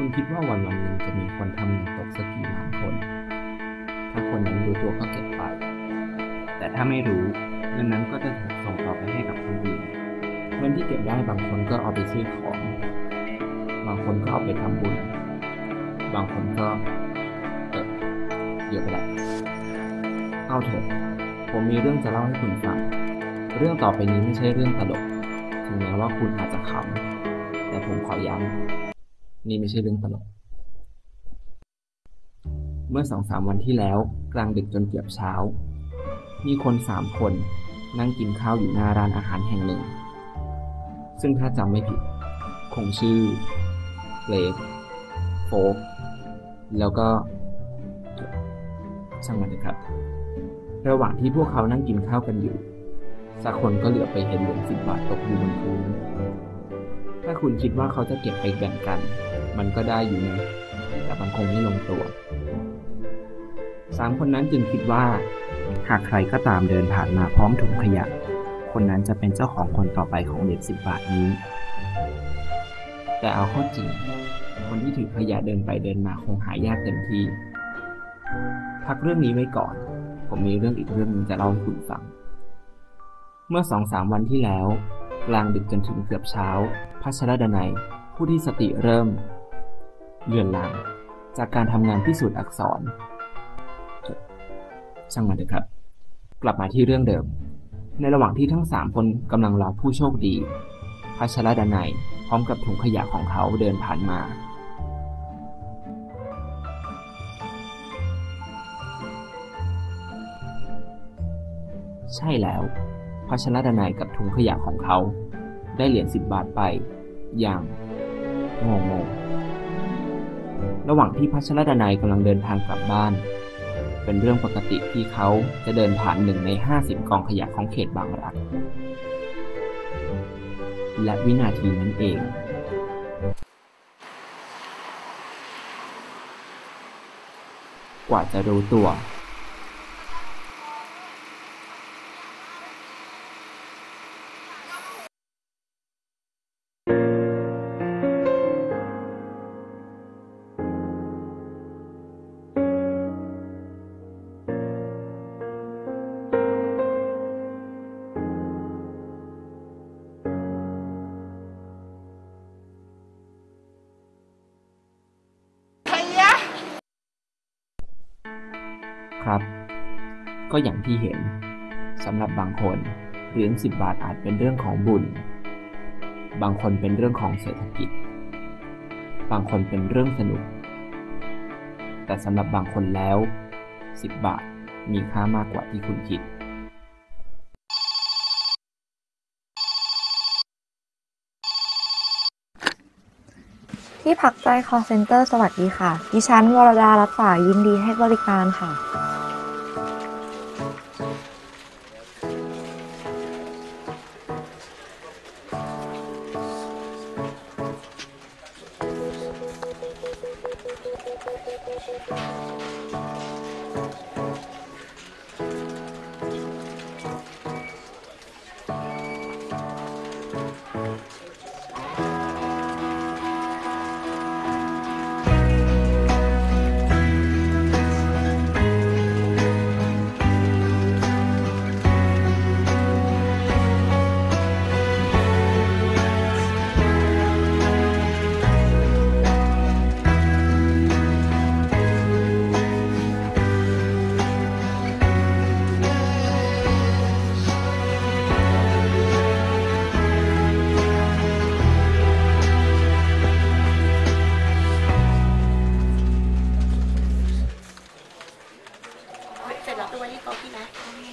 คุณคิดว่าวันวันหนึ่งจะมีคนทำเงินตกสักกี่ล้านคน ถ้าคนนั้นรู้ตัวก็เก็บไป แต่ถ้าไม่รู้เงินนั้นก็จะถูกส่งต่อไปให้กับคนอื่นเงินที่เก็บได้บางคนก็เอาไปซื้อของ บางคนก็เอาไปทำบุญ บางคนก็เออเยอะไปละเอาเถอะ ผมมีเรื่องจะเล่าให้คุณฟัง เรื่องต่อไปนี้ไม่ใช่เรื่องตลก ถึงแม้ว่าคุณอาจจะขำแต่ผมขอย้ำ นี่ไม่ใช่เรื่องตลก เมื่อสองสามวันที่แล้วกลางดึกจนเกือบเช้า มีคนสามคนนั่งกินข้าวอยู่หน้าร้านอาหารแห่งหนึ่ง ซึ่งถ้าจำไม่ผิด คงชื่อเลกโฟกแล้วก็ช่างมันเถอะครับ ระหว่างที่พวกเขานั่งกินข้าวกันอยู่ สักคนก็เหลือไปเห็นเหรียญสิบบาทตกอยู่บนพื้น คุณคิดว่าเขาจะเก็บไปแบ่งกัน มันก็ได้อยู่นะแต่มันคงไม่ลงตัวสามคนนั้นจึงคิดว่า หากใครก็ตามเดินผ่านมาพร้อมถุงขยะ คนนั้นจะเป็นเจ้าของคนต่อไปของเหรียญสิบบาทนี้ แต่เอาข้อจริง คนที่ถือขยะเดินไปเดินมาคงหายากเต็มที่ พักเรื่องนี้ไว้ก่อน ผมมีเรื่องอีกเรื่องนึงจะเล่าให้คุณฟัง เมื่อสองสามวันที่แล้ว กลางดึกจนถึงเกือบเช้า พัชรดนัย ผู้ที่สติเริ่ม เลือนลาง จากการทำงานพิสูจน์อักษร ช่างมันเถอะครับ กลับมาที่เรื่องเดิม ในระหว่างที่ทั้งสามคนกำลังรอผู้โชคดี พัชรดนัยพร้อมกับถุงขยะของเขาเดินผ่านมาใช่แล้ว พัชรดนัยกับถุงขยะของเขา ได้เหรียญสิบบาทไป อย่างงงงระหว่างที่พัชรดนัยกำลังเดินทางกลับบ้าน เป็นเรื่องปกติที่เขาจะเดินผ่านหนึ่งในห้าสิบกองขยะของเขตบางรัก และวินาทีนั้นเอง กว่าจะรู้ตัว ครับ ก็อย่างที่เห็นสำหรับบางคนเหรียญสิบบาทอาจเป็นเรื่องของบุญ บางคนเป็นเรื่องของเศรษฐกิจ บางคนเป็นเรื่องสนุก แต่สำหรับบางคนแล้วสิบบาทมีค่ามากกว่าที่คุณคิดที่พักใจ call center สวัสดีค่ะ ดิฉันวรดารับสายยินดีให้บริการค่ะ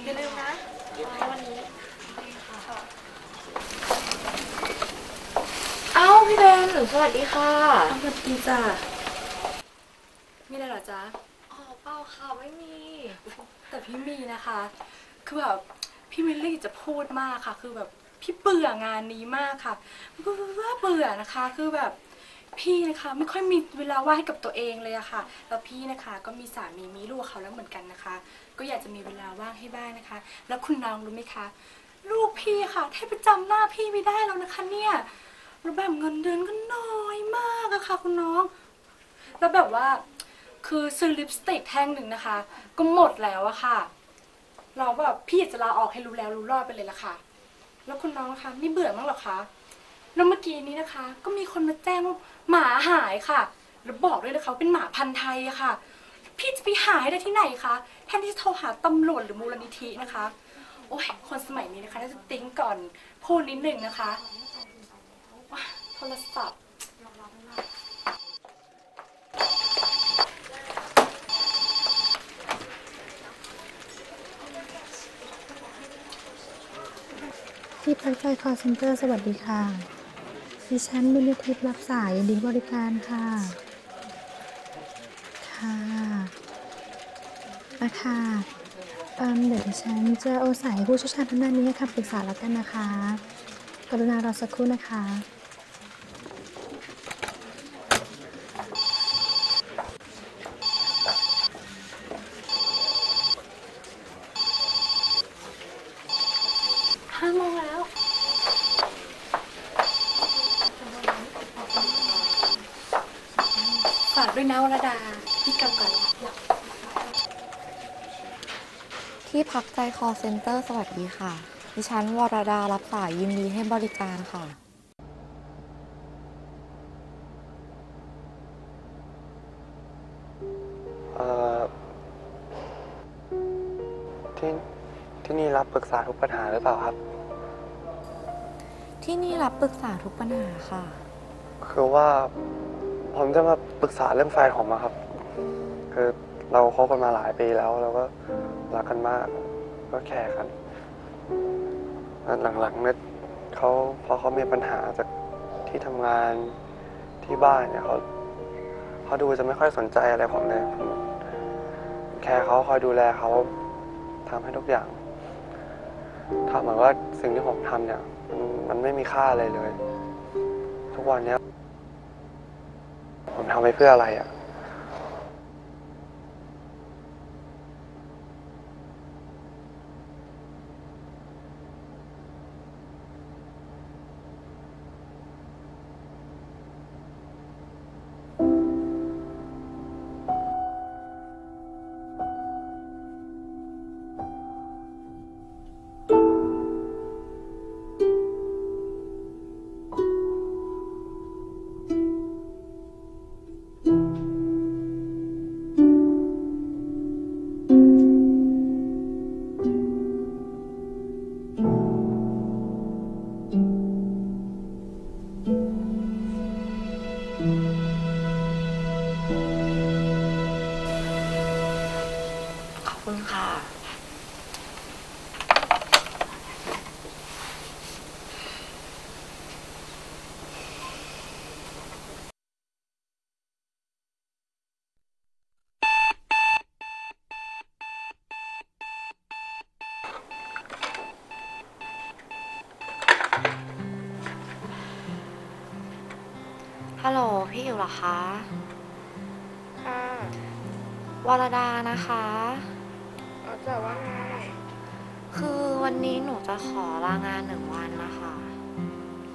อย่าลืมนะวันนี้เอ้าพี่เบนสวัสดีค่ะสวัสดีจ้ะมีอะไรเหรอจ๊ะอ๋อเปล่าค่ะไม่มี แต่พี่มีนะคะ คือแบบพี่มิลลี่จะพูดมากค่ะ คือแบบพี่เบื่องานนี้มากค่ะเบื่อเบื่อนะคะ คือแบบ พี่นะคะไม่ค่อยมีเวลาว่างให้กับตัวเองเลยอะค่ะ แล้วพี่นะคะก็มีสามีมีลูกเขาแล้วเหมือนกันนะคะ ก็อยากจะมีเวลาว่างให้บ้างนะคะ แล้วคุณน้องรู้ไหมคะ ลูกพี่ค่ะแทบจะจำหน้าพี่ไม่ได้แล้วนะคะ เนี่ยแล้วแบบเงินเดือนก็น้อยมากอะค่ะ คุณน้อง แล้วแบบว่าคือซื้อลิปสติกแท่งหนึ่งนะคะ ก็หมดแล้วอะค่ะ เราแบบพี่อยากจะลาออกให้รู้แล้วรู้รอดไปเลยละค่ะ แล้วคุณน้องนะคะไม่เบื่อมั้งหรอคะ แล้วเมื่อกี้นี้นะคะ ก็มีคนมาแจ้งว่าหมาหายค่ะ แล้วบอกด้วยนะคะว่าเป็นหมาพันธุ์ไทยอะค่ะ พี่จะไปหาให้ได้ที่ไหนคะแทนที่จะโทรหาตำรวจหรือมูลนิธินะคะ โอ้ยคนสมัยนี้นะคะน่าจะติ้งก่อนพูดนิดหนึ่งนะคะโทรศัพท์ที่พักใจคอเซ็นเตอร์สวัสดีค่ะ ดิฉันบุญยทิพย์รับสายยินดีบริการค่ะ ค่ะอะค่ะเดี๋ยวดิฉันจะเอาสายผู้เชี่ยวชาญทางด้านนี้ค่ะปรึกษาแล้วกันนะคะ กรุณารอสักครู่นะคะ ห้าโมงแล้ว ฝาก ด้วยนะวรดา พี่กลับก่อนแล้วที่พักใจ call center สวัสดีค่ะ ดิฉันวรดารับสายยินดีให้บริการค่ะ เอ่อ ที่ที่นี่รับปรึกษาทุกปัญหาหรือเปล่าครับ ที่นี่รับปรึกษาทุกปัญหาค่ะ คือว่า ผมจะมาปรึกษาเรื่องแฟนผมอะครับ คือเราคบกันมาหลายปีแล้วเราก็รักกันมาก ก็แคร์กันแล้วหลังๆเนี่ยเขาพอเขามีปัญหาจากที่ทำงานที่บ้านเนี่ยเขาเขาดูจะไม่ค่อยสนใจอะไรผมเลยผมแค่เขาคอยดูแลเขาทำให้ทุกอย่างทำเหมือนว่าสิ่งที่ผมทำเนี่ยมันมันไม่มีค่าอะไรเลย ทุกวันเนี้ย ผมทำไปเพื่ออะไรอะ คุณค่ะฮัลโหลพี่อยู่เหรอคะ ค่ะวรดานะคะ เอาจะว่าไงคือวันนี้หนูจะขอลางานหนึ่งวันนะคะ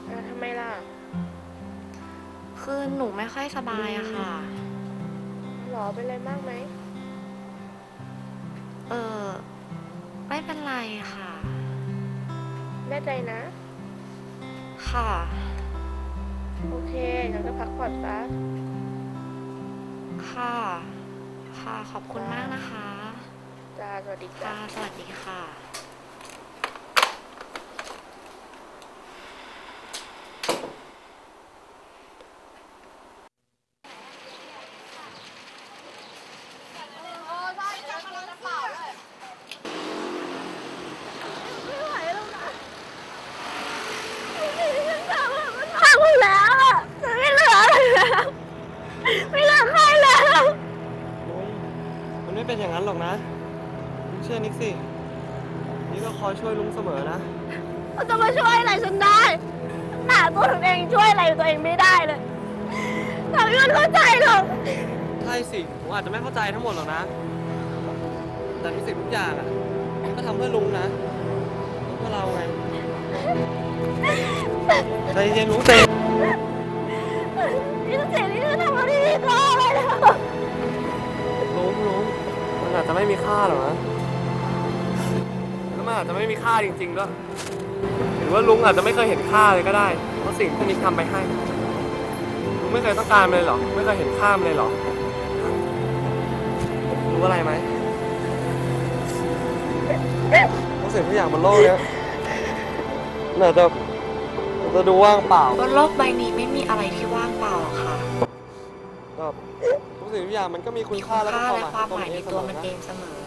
เออทำไมล่ะคือหนูไม่ค่อยสบายอะค่ะ หรอเป็นไรมากไหม เออไม่เป็นไรค่ะ แน่ใจนะ ค่ะ โอเคงั้นก็พักผ่อนซะค่ะ ค่ะขอบคุณมากนะคะ จ้าสวัสดีจ้าค่ะ สวัสดีค่ะพังหมดแล้วอะจะไม่เหลืออะไรแล้วไม่เหลือใครแล้วมันไม่เป็นอย่างนั้นหรอกนะลุง เชื่อนิกสิ นี่ก็คอยช่วยลุงเสมอนะ เขาจะมาช่วยอะไรฉันได้หนาตัวตัวเองช่วยอะไรตัวเองไม่ได้เลยทำให้มันเข้าใจหรอกใช่สิ ผมอาจจะไม่เข้าใจทั้งหมดหรอกนะ แต่ทุกสิ่งทุกอย่างอะ ก็ทำเพื่อลุงนะเพื่อเราไงใจเย็นลุงเจนนี่เสียดทำอะไรกอะไรนลุงลุงมันอาจจะไม่มีค่าหรอกะ อาจจะไม่มีค่าจริงๆด้วยหรือว่าลุงอาจจะไม่เคยเห็นค่าเลยก็ได้ เพราะสิ่งที่นิกทำไปให้ ลุงไม่เคยต้องการมันเลยเหรอ ไม่เคยเห็นค่ามันเลยเหรอ รู้อะไรไหมทุกสิ่งทุกอย่างบนโลกเนี้ยมันอาจจะมันจะดูว่างเปล่าบนโลกใบนี้ไม่มีอะไรที่ว่างเปล่าหรอกค่ะ ก็ทุกสิ่งทุกอย่างมันก็มีคุมีณคุค่าณและค่าและความของหมายในตัวมันเองเสมอ